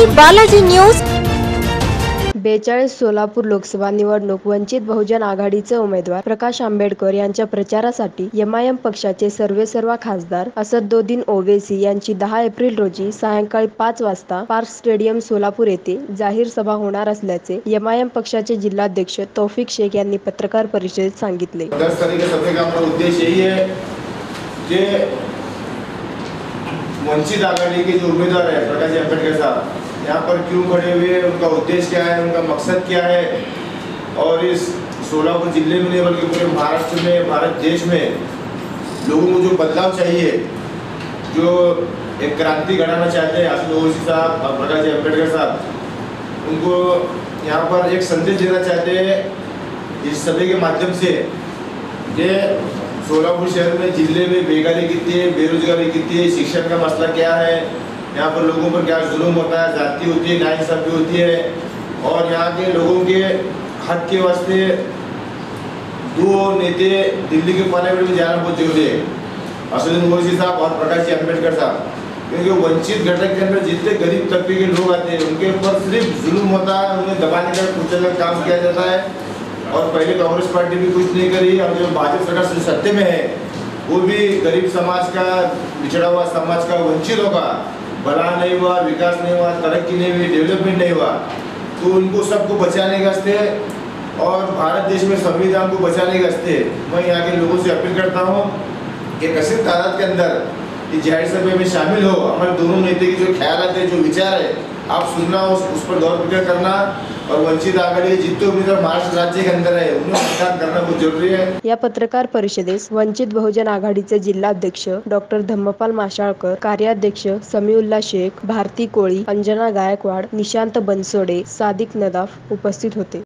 पाहण्यासाठी बालाजी न्यूज. बेचाळीस सोलापूर लोकसभा निवडणूक वंचित बहुजन आघाडीचे उमेदवार प्रकाश आंबेडकर यांच्या प्रचारासाठी एमआयएम पक्षाचे सर्वेसर्वा खासदार असदुद्दीन ओवेसी यांची दहा एप्रिल रोजी सायंकाळी पाच वाजता पार्क स्टेडियम सोलापूर येथे जाहीर सभा होणार असल्याचे एमआयएम पक्षाचे जिल्हाध्यक्ष तौफिक शेख यांनी पत्रकार परिषदेत सांगितले. यही है वंचित आघाड़ी के जो उम्मीदवार है प्रकाश साहब यहाँ पर क्यों खड़े हुए हैं? उनका उद्देश्य क्या है? उनका मकसद क्या है? और इस सोलापुर ज़िले में नहीं, बल्कि पूरे महाराष्ट्र में, भारत देश में लोगों को जो बदलाव चाहिए, जो एक क्रांति घटाना चाहते हैं आसिफ ओवैसी साहब और प्रकाश जी अंबेडकर साहब, उनको यहाँ पर एक संदेश देना चाहते हैं इस सभे के माध्यम से ये सोलापुर शहर में ज़िले में बेकारी कितनी है, बेरोजगारी कितनी है, शिक्षण का मसला क्या है यहाँ पर लोगों पर क्या जुल्म होता है? जाति होती है नाइंसाफी होती है। और यहाँ के लोगों के हक के वास्ते दो नेते दिल्ली के पार्लियामेंट में जाना बहुत ज़रूरी है। असदुद्दीन ओवैसी साहब और प्रकाश जी अंबेडकर साहब। क्योंकि वंचित घटक के अंदर जितने गरीब तबके के लोग आते हैं, उनके ऊपर सिर्फ़ जुल्म होता है, उन्हें दबाने का कुचलने का काम किया जाता है। और पहले कांग्रेस पार्टी भी कुछ नहीं करी और जो भाजपा सरकार सत्य में है, वो भी गरीब समाज का पिछड़ा हुआ समाज का वंचित होगा भला नहीं हुआ विकास नहीं हुआ तरक्की नहीं हुई डेवलपमेंट नहीं हुआ तो उनको सबको बचाने के और भारत देश में संविधान को बचाने के मैं यहाँ के लोगों से अपील करता हूँ कि कसिर तादाद के अंदर ये जाहिर सभा में शामिल हो हमारे दोनों नेता की जो ख्याल है जो विचार है आप सुनना उस, उस पर गौर फिक्र करना और वंचित आघाड़ी जितने उम्मीदवार महाराष्ट्र राज्य के अंदर है उन्हें मतदान करना बहुत जरूरी है। या पत्रकार परिषदेस वंचित बहुजन आघाडीचे जिल्हाध्यक्ष डॉक्टर धम्मपाल माशाळकर कार्याध्यक्ष समीउल्ला शेख भारती कोळी अंजना गायकवाड निशांत बनसोडे सादिक नदाफ उपस्थित होते.